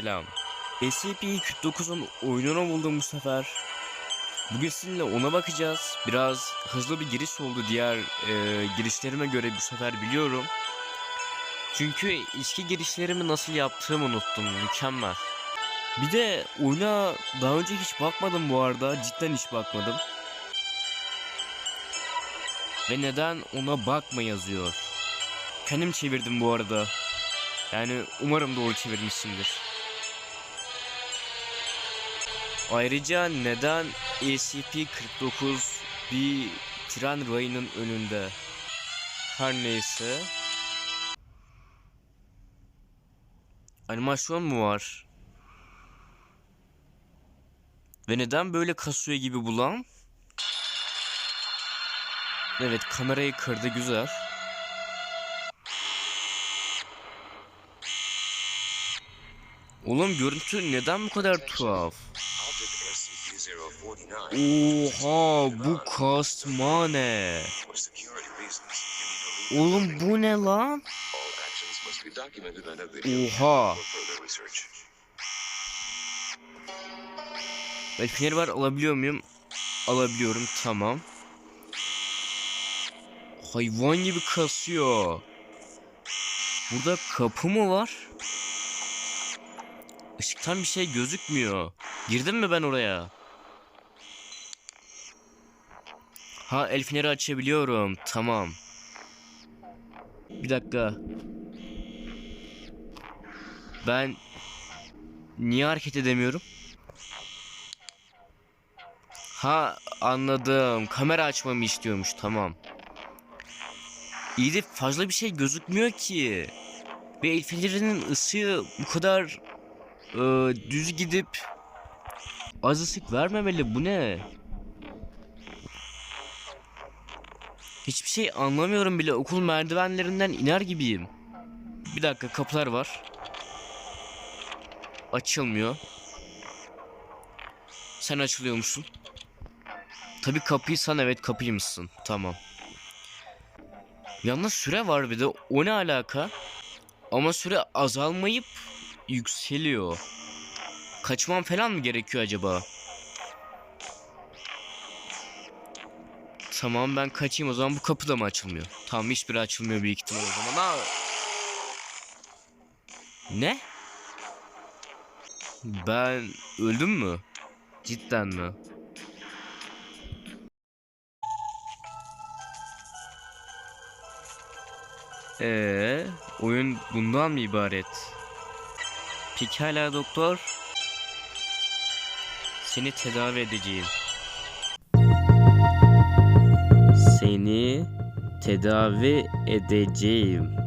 selam. SCP-49'un oyununu buldum bu sefer. Bugün sizinle ona bakacağız. Biraz hızlı bir giriş oldu diğer e, girişlerime göre bu sefer biliyorum. Çünkü eski girişlerimi nasıl yaptığımı unuttum. Mükemmel. Bir de oyuna daha önce hiç bakmadım bu arada. Cidden hiç bakmadım. Ve neden ona bakma yazıyor. Kendim çevirdim bu arada. Yani umarım doğru çevirmişsindir. Ayrıca neden SCP-49 bir tren rayının önünde? Her neyse. Animasyon mu var? Ve neden böyle kasıyor gibi bulan? Evet kamerayı kırdı güzel. Oğlum görüntü neden bu kadar tuhaf? Oha bu kastmane. Oğlum bu ne lan? Oha. Feneri var alabiliyor muyum? Alabiliyorum tamam. Hayvan gibi kasıyor. Burada kapı mı var? Işıktan bir şey gözükmüyor. Girdim mi ben oraya? Ha el feneri açabiliyorum. Tamam. Bir dakika. Ben niye hareket edemiyorum? Ha anladım. Kamera açmamı istiyormuş. Tamam. İyi de fazla bir şey gözükmüyor ki. Ve el fenerinin ısığı bu kadar e, düz gidip az ısık vermemeli. Bu ne? Hiçbir şey anlamıyorum bile. Okul merdivenlerinden iner gibiyim. Bir dakika kapılar var. Açılmıyor. Sen açılıyor musun? Tabii kapıysan evet kapıymışsın. Tamam. Yalnız süre var bir de. O ne alaka? Ama süre azalmayıp yükseliyor. Kaçmam falan mı gerekiyor acaba? Tamam ben kaçayım o zaman bu kapı da mı açılmıyor? Tamam hiçbiri açılmıyor büyük ihtimal o zaman. Ha. Ne? Ben öldüm mü? Cidden mi? Ee, oyun bundan mı ibaret? Pekala doktor. Seni tedavi edeceğim. Tedavi edeceğim.